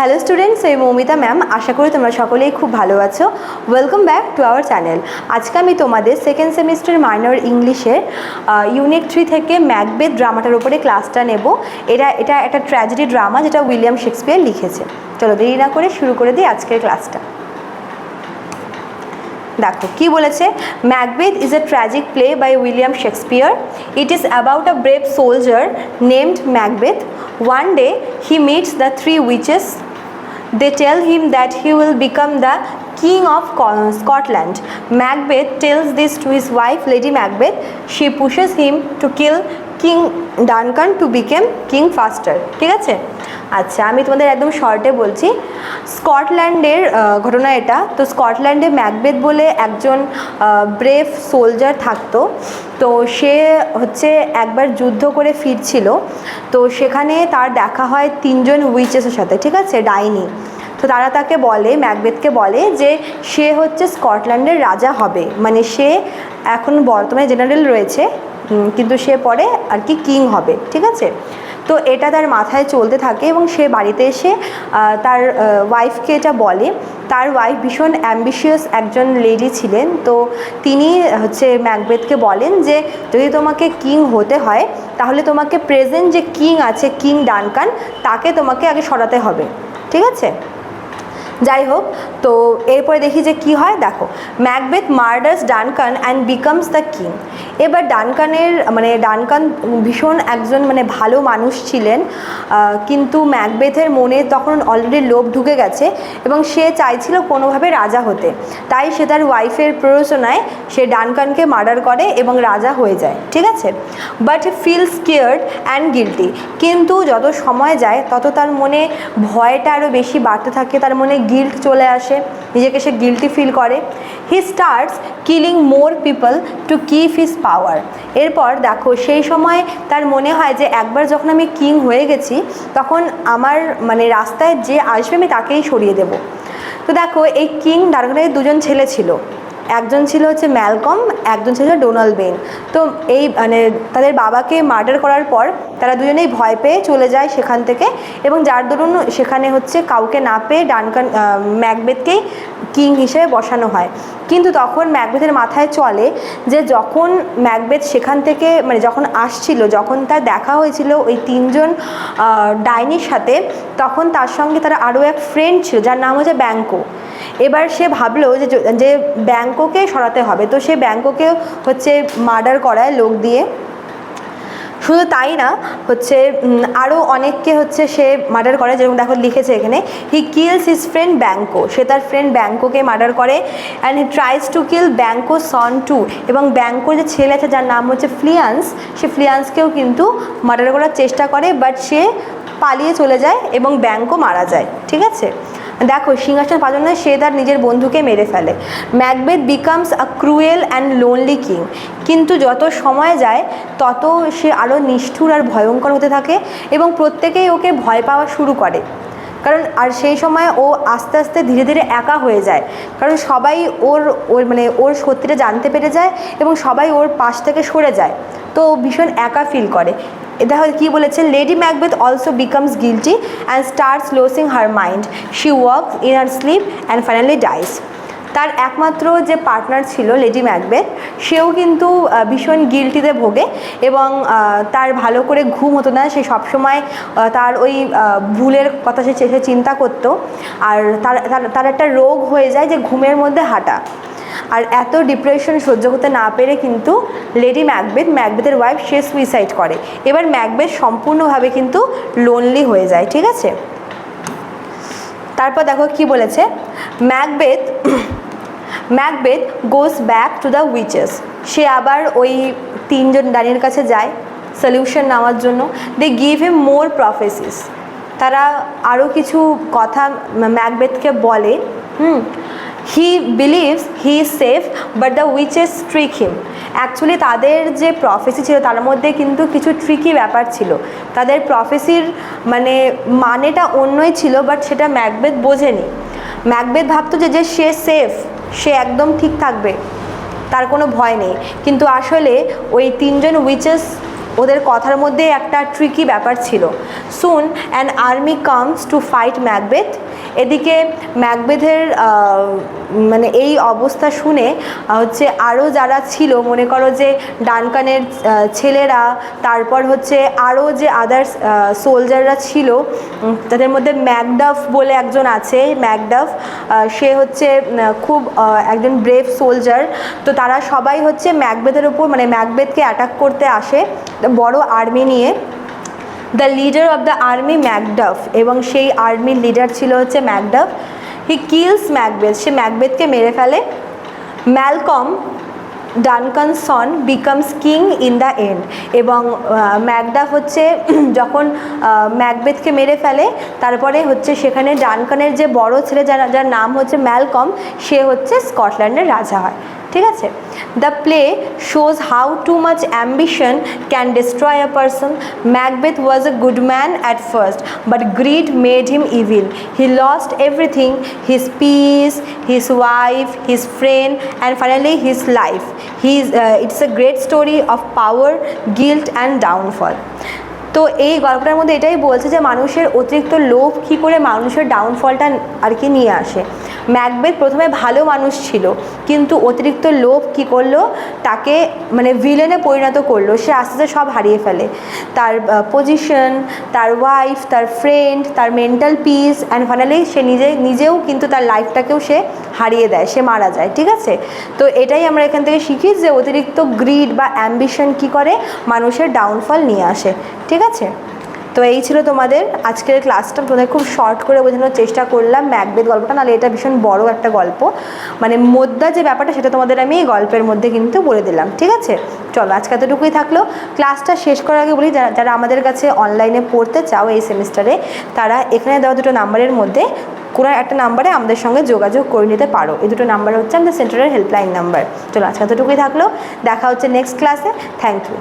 Hello students এই Moumita ma'am আশা করি তোমরা সকলেই খুব ভালো আছো। Welcome back to our channel আজকে আমি তোমাদের সেকেন্ড সেমিস্টার মাইনর ইংলিশের ইউনিট থ্রি থেকে ম্যাকবেথ ড্রামাটার উপরে ক্লাসটা নেব। এটা এটা একটা ট্র্যাজেডি ড্রামা যেটা উইলিয়াম শেক্সপিয়ার লিখেছে। চলো দেরি না করে শুরু করে দিই আজকের ক্লাসটা দেখো, কি বলেছে? Macbeth is a tragic play by William Shakespeare. It is about a brave soldier named Macbeth one day he meets the three witches they tell him that he will become the king of Scotland. Macbeth tells this to his wife, Lady Macbeth. She pushes him to kill King Duncan to become king faster, ঠিক আছে? আচ্ছা আমি তোমাদের একদম শর্টে বলছি। স্কটল্যান্ডের ঘটনা এটা। তো স্কটল্যান্ডে ম্যাকবেথ বলে একজন ব্রেভ সোলজার থাকতো। তো সে হচ্ছে একবার যুদ্ধ করে ফিরছিল। তো সেখানে তার দেখা হয় তিনজন উইচেসের সাথে, ঠিক আছে? ডাইনি। তো তারা তাকে বলে, ম্যাকবেথকে বলে যে সে হচ্ছে স্কটল্যান্ডের রাজা হবে। মানে সে এখন বর্তমানে জেনারেল রয়েছে। কিন্তু সে পরে আর কি কিং হবে, ঠিক আছে? তো এটা তার মাথায় চলতে থাকে এবং সে বাড়িতে এসে তার ওয়াইফকে এটা বলে। তার ওয়াইফ ভীষণ অ্যাম্বিশিয়াস একজন লেডি ছিলেন। তো তিনি হচ্ছে ম্যাকবেথকে বলেন যে, যদি তোমাকে কিং হতে হয়, তাহলে তোমাকে প্রেজেন্ট যে কিং আছে কিং ডানকান, তাকে তোমাকে আগে সরাতে হবে। ঠিক আছে? যাই হোক তো এরপরে দেখি যে কি হয়। দেখো Macbeth murders Duncan and becomes the king এবার ডানকানের মানে ডানকান ভীষণ একজন মানে ভালো মানুষ ছিলেন কিন্তু ম্যাকবেথের মনে তখন অলরেডি লোভ ঢুকে গেছে এবং সে চাইছিল কোনোভাবে রাজা হতে। তাই সে তার ওয়াইফের প্ররোচনায় সে ডানকানকে মার্ডার করে এবং রাজা হয়ে যায়, ঠিক আছে? But feel scared and guilty কিন্তু যত সময় যায়, তত তার মনে ভয়টা আরও বেশি বাড়তে থাকে, তার মনে গিল্ট চলে আসে, নিজেকে সে গিল্টি ফিল করে। He starts killing more people to keep his power এরপর দেখো, সেই সময় তার মনে হয় যে একবার যখন আমি কিং হয়ে গেছি, তখন আমার মানে রাস্তায় যে আসবে আমি তাকেই সরিয়ে দেব। তো দেখো, এই কিং ডারগনের দুজন ছেলে ছিল। একজন ছিল হচ্ছে ম্যালকম, একজন ছিল ডোনাল্ড বেন তো এই মানে তাদের বাবাকে মার্ডার করার পর তারা দুজনেই ভয় পেয়ে চলে যায় সেখান থেকে এবং যার দরুন সেখানে হচ্ছে কাউকে না পেয়ে ডানকান ম্যাকবেথকেই কিং হিসেবে বসানো হয়। কিন্তু তখন ম্যাকবেথের মাথায় চলে যে যখন ম্যাকবেথ সেখান থেকে মানে যখন আসছিল, যখন তার দেখা হয়েছিল ওই তিনজন ডাইনির সাথে, তখন তার সঙ্গে তারা আরও এক ফ্রেন্ড ছিল, যার নাম হচ্ছে ব্যাঙ্কো এবার সে ভাবলো যে যে ব্যাঙ্কোকে সরাতে হবে। তো সে ব্যাঙ্কোকে হচ্ছে মার্ডার করায় লোক দিয়ে। শুধু তাই না, হচ্ছে আরও অনেককে হচ্ছে সে মার্ডার করে। যেরকম দেখো লিখেছে এখানে he kills his friend Banquo সে তার ফ্রেন্ড ব্যাঙ্কোকে মার্ডার করে and he tries to kill Banquo son too এবং ব্যাঙ্কোর যে ছেলে আছে, যার নাম হচ্ছে ফ্লিয়ান্স সে ফ্লিয়ান্সকেও কিন্তু মার্ডার করার চেষ্টা করে বাট সে পালিয়ে চলে যায় এবং ব্যাঙ্কও মারা যায়। ঠিক আছে? দেখো, সিংহাসন পালনে সে তার নিজের বন্ধুকে মেরে ফেলে। Macbeth becomes a cruel and lonely king কিন্তু যত সময় যায়, তত সে আরও নিষ্ঠুর আর ভয়ঙ্কর হতে থাকে এবং প্রত্যেকেই ওকে ভয় পাওয়া শুরু করে। কারণ, আর সেই সময় ও আস্তে আস্তে ধীরে ধীরে একা হয়ে যায়। কারণ সবাই ওর ওর মানে ওর সত্যিটা জানতে পেরে যায় এবং সবাই ওর পাশ থেকে সরে যায়। তো ভীষণ একা ফিল করে। দেখো কি বলেছে Lady Macbeth also becomes guilty and starts losing her mind she walks in her sleep and finally dies তার একমাত্র যে পার্টনার ছিল লেডি ম্যাকবেথ সেও কিন্তু ভীষণ গিলটিতে ভোগে এবং তার ভালো করে ঘুম হতো না। সে সবসময় তার ওই ভুলের কথা সে চিন্তা করতো। আর তার- তার একটা রোগ হয়ে যায় যে ঘুমের মধ্যে হাঁটা। আর এত ডিপ্রেশন সহ্য করতে না পেরে কিন্তু লেডি ম্যাকবেথ ম্যাকবেথের ওয়াইফ সে সুইসাইড করে। এবার ম্যাকবেথ সম্পূর্ণভাবে কিন্তু লোনলি হয়ে যায়, ঠিক আছে? তারপর দেখো কি বলেছে? Macbeth Macbeth goes back to the witches সে আবার ওই তিনজন ডানির কাছে যায় সলিউশন নেওয়ার জন্য। দে গিভ হিম মোর প্রফেসিস তারা আরও কিছু কথা ম্যাকবেথকে বলে, হুম? He believes he is safe but the witches trick him actually তাদের যে প্রফেসি ছিল, তার মধ্যে কিন্তু কিছু ট্রিকি ব্যাপার ছিল। তাদের প্রফেসির মানে মানেটা অন্যই ছিল বাট সেটা ম্যাকবেথ বোঝেনি। ম্যাকবেথ ভাবতো যে যে সে সেফ সে একদম ঠিক থাকবে, তার কোনো ভয় নেই। কিন্তু আসলে ওই তিনজন উইচেস ওদের কথার মধ্যে একটা ট্রিকি ব্যাপার ছিল। Soon an army comes to fight Macbeth এদিকে ম্যাকবেথের মানে এই অবস্থা শুনে হচ্ছে আরও যারা ছিল, মনে করো যে ডানকানের ছেলেরা, তারপর হচ্ছে আরও যে আদার্স সোলজাররা ছিল তাদের মধ্যে ম্যাকডাফ বলে একজন আছে ম্যাকডাফ সে হচ্ছে খুব একজন ব্রেভ সোলজার তো তারা সবাই হচ্ছে ম্যাকবেথের উপর মানে ম্যাকবেথকে অ্যাটাক করতে আসে, বড় আর্মি নিয়ে। The leader of the army Macduff এবং সেই আর্মির লিডার ছিল হচ্ছে ম্যাকডাফ হি কিলস ম্যাকবেথ সে ম্যাকবেথকে মেরে ফেলে। Malcolm Duncan son becomes king in the end এবং ম্যাকডাফ হচ্ছে যখন ম্যাকবেথকে মেরে ফেলে, তারপরে হচ্ছে সেখানে ডানকানের যে বড় ছেলে যার যার নাম হচ্ছে ম্যালকম সে হচ্ছে স্কটল্যান্ডের রাজা হয়। ঠিক আছে? The play shows how too much ambition can destroy a person Macbeth was a good man at first but greed made him evil he lost everything his peace his wife his friend and finally his life he it's a great story of power guilt and downfall তো এই গল্পটার মধ্যে এটাই বলছে যে মানুষের অতিরিক্ত লোভ কী করে মানুষের ডাউনফলটা আর কি নিয়ে আসে। ম্যাকবেথ প্রথমে ভালো মানুষ ছিল, কিন্তু অতিরিক্ত লোভ কী করল? তাকে মানে ভিলেনে পরিণত করল। সে আস্তে আস্তে সব হারিয়ে ফেলে। তার পজিশন তার ওয়াইফ তার ফ্রেন্ড তার মেন্টাল পিস অ্যান্ড ফাইনালি সে নিজে, নিজেও কিন্তু তার লাইফটাকেও সে হারিয়ে দেয়, সে মারা যায়, ঠিক আছে? তো এটাই আমরা এখান থেকে শিখি যে অতিরিক্ত গ্রিড বা অ্যাম্বিশন কী করে মানুষের ডাউনফল নিয়ে আসে ঠিক আছে? তো এই ছিল তোমাদের আজকের ক্লাসটা তোমাদের খুব শর্ট করে বোঝানোর চেষ্টা করলাম ম্যাকবেদ গল্পটা। নাহলে এটা ভীষণ বড় একটা গল্প। মানে মোদ্দা যে ব্যাপারটা, সেটা তোমাদের আমি এই গল্পের মধ্যে কিন্তু বলে দিলাম। ঠিক আছে? চলো, আজকে এতটুকুই থাকল। ক্লাসটা শেষ করার আগে বলি, যারা যারা আমাদের কাছে অনলাইনে পড়তে চাও এই সেমিস্টারে তারা এখানে দেওয়া দুটো নাম্বারের মধ্যে কোনো একটা নাম্বারে আমাদের সঙ্গে যোগাযোগ করে নিতে পারো। এই দুটো নাম্বার হচ্ছে আমাদের সেন্টারের হেল্পলাইন নাম্বার চলো, আজকে এতটুকুই থাকল। দেখা হচ্ছে নেক্সট ক্লাসে থ্যাংক ইউ